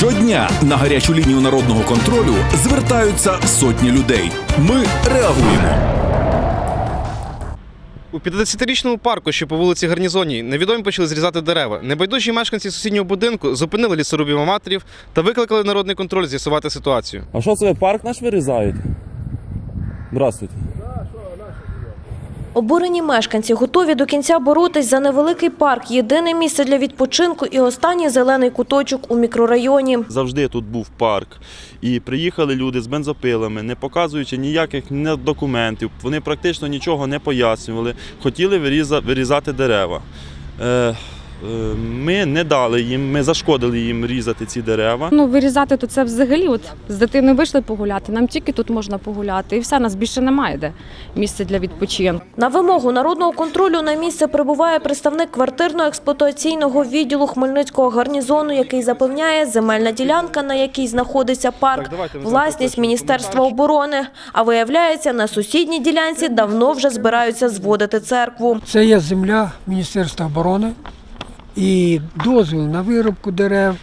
Щодня на гарячу лінію народного контролю звертаються сотні людей. Ми реагуємо. У 50-річному парку, що по вулиці Гарнізонній, невідомі почали зрізати дерева. Небайдужі мешканці сусіднього будинку зупинили лісорубів аматорів та викликали народний контроль з'ясувати ситуацію. А що це парк наш вирізають? Здравствуйте. Обурені мешканці готові до кінця боротись за невеликий парк, єдине місце для відпочинку і останній зелений куточок у мікрорайоні. Завжди тут був парк. І приїхали люди з бензопилами, не показуючи ніяких документів. Вони практично нічого не пояснювали. Хотіли виріза- вирізати дерева. Е, ми не дали їм, ми зашкодили їм різати ці дерева. Ну, вирізати то це взагалі. От з дитиною вийшли погуляти. Нам тільки тут можна погуляти, і все, нас більше немає де місця для відпочинку. На вимогу народного контролю на місце прибуває представник квартирно-експлуатаційного відділу Хмельницького гарнізону, який запевняє, земельна ділянка, на якій знаходиться парк, власність Міністерства оборони. А виявляється, на сусідній ділянці давно вже збираються зводити церкву. Це є земля Міністерства оборони і дозвіл на виробку дерев,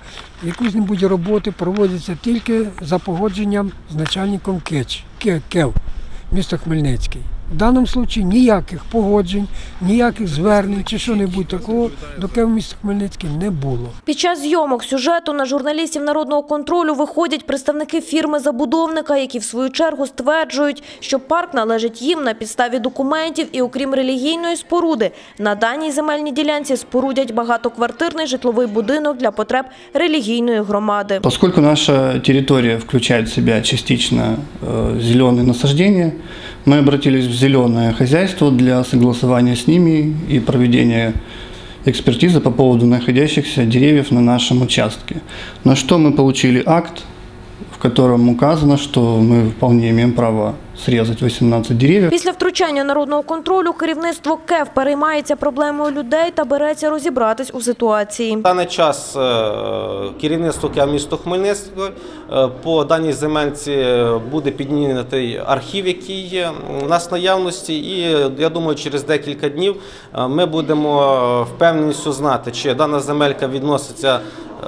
якусь-небудь роботи проводяться тільки за погодженням з начальником КЕЧ, КЕВ, місто Хмельницький. В даному випадку ніяких погоджень, ніяких звернень чи що-небудь такого до КЕВ міста Хмельницький не було. Під час зйомок сюжету на журналістів народного контролю виходять представники фірми-забудовника, які в свою чергу стверджують, що парк належить їм на підставі документів і окрім релігійної споруди, на даній земельній ділянці спорудять багатоквартирний житловий будинок для потреб релігійної громади. Поскольку наша территория включает в себя частично э, зеленые насаждения, мы обратились в зеленое хозяйство для согласования с ними и проведения экспертизы по поводу находящихся деревьев на нашем участке. На что мы получили акт, в котором указано, что мы вполне имеем право срезать 18 деревьев. Після втручання народного контролю керівництво КЕВ переймається проблемою людей та береться розібратись у ситуації. В даний час е, керівництво КЕА місто Хмельницького е, по даній земельці буде піднятий архів, який є у нас в наявності, і е, я думаю, через декілька днів е, ми будемо впевненістю знати, чи дана земелька відноситься. Е,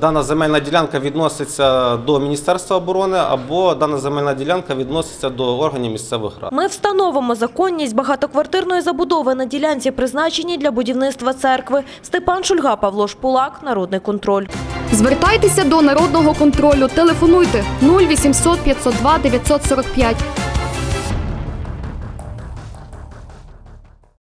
Дана земельна ділянка відноситься до Міністерства оборони або дана земельна ділянка відноситься до органів місцевих рад. Ми встановимо законність багатоквартирної забудови на ділянці, призначеній для будівництва церкви. Степан Шульга, Павло Шпулак, Народний контроль. Звертайтеся до народного контролю. Телефонуйте 0800 502 945